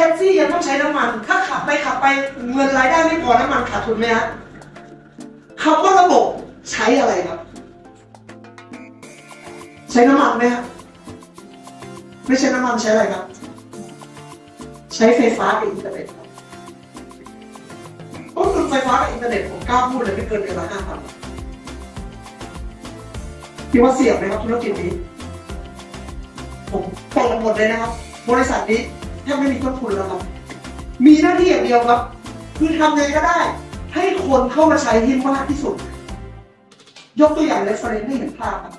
ท็กซี่ยังต้องใช้น้ำมัน ถ้าขับไปขับไปเงินรายได้ไม่พอน้ำมันขาดทุนไหมฮะคำว่าระบบใช้อะไรครับ ใช้น้ำมันไหมฮะไม่ใช่น้ำมันใช้อะไรครับ ใช้ไฟฟ้ากับอินเทอร์เน็ตครับต้นทุนไฟฟ้ากับอินเทอร์เน็ตผมกล้าพูดเลยไม่เกินเดือนละห้าพันคิดว่าเสี่ยงไหมครับธุรกิจนี้ ผมเปิดหมดเลยนะครับ บริษัทนี้ แทบไม่มีต้นทุนแล้วครับ มีหน้าที่อย่างเดียวครับ คือทำยังไงก็ได้ ให้คนเข้ามาใช้ที่มากที่สุด ยกตัวอย่างเรฟเฟรนซ์ให้เห็นภาพครับ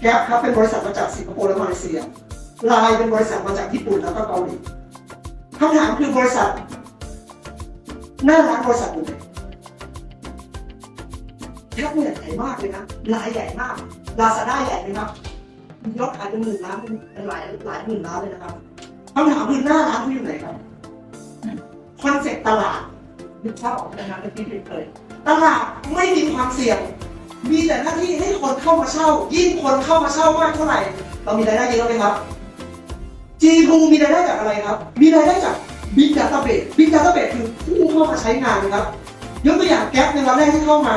แกร็บครับเป็นบริษัทมาจากสิงคโปร์และมาเลเซียไลน์เป็นบริษัทมาจากญี่ปุ่นแล้วก็เกาหลีคำถามคือบริษัทหน้าร้านบริษัทอยู่ไหนแทบเนี่ยใหญ่มากเลยนะรายใหญ่มากลาซาด้าใหญ่ไหมครับยอดขายเป็นหมื่นล้านเป็นหลายหลายหมื่นล้านเลยนะครับ คำถามคือหน้าร้านเขาอยู่ไหนครับคอนเซ็ปต์ตลาดนึกภาพออกไหมครับเมื่อกี้เลยตลาดไม่มีความเสี่ยง มีแต่หน้าที่ให้คนเข้ามาเช่า ยิ่งคนเข้ามาเช่ามากเท่าไหร่ เรามีรายได้เยอะไหมครับจีทูมีรายได้จากอะไรครับ มีรายได้จาก Big Database Big Database คือผู้เข้ามาใช้งานนะครับยกตัวอย่างแก๊ปในวันแรกที่เข้ามา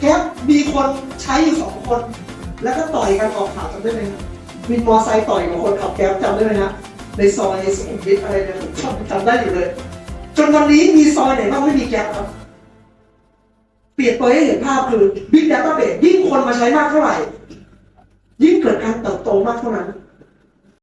แก๊ปมีคนใช้อยู่สองคน แล้วก็ต่อยกันออกข่าวจำได้ไหมครับวินมอไซค์ต่อยกับคนขับแก๊ปจำได้ไหมฮะ ในซอยสุขุมวิทอะไรเนี่ยผมชอบจำได้อยู่เลย จนวันนี้มีซอยไหนบ้างไม่มีแก๊ปครับ เปรียบเปยให้เห็นภาพคือบิ๊กดาต้าเบสยิ่งคนมาใช้มากเท่าไหร่ ยิ่งเกิดการเติบโตมากเท่านั้น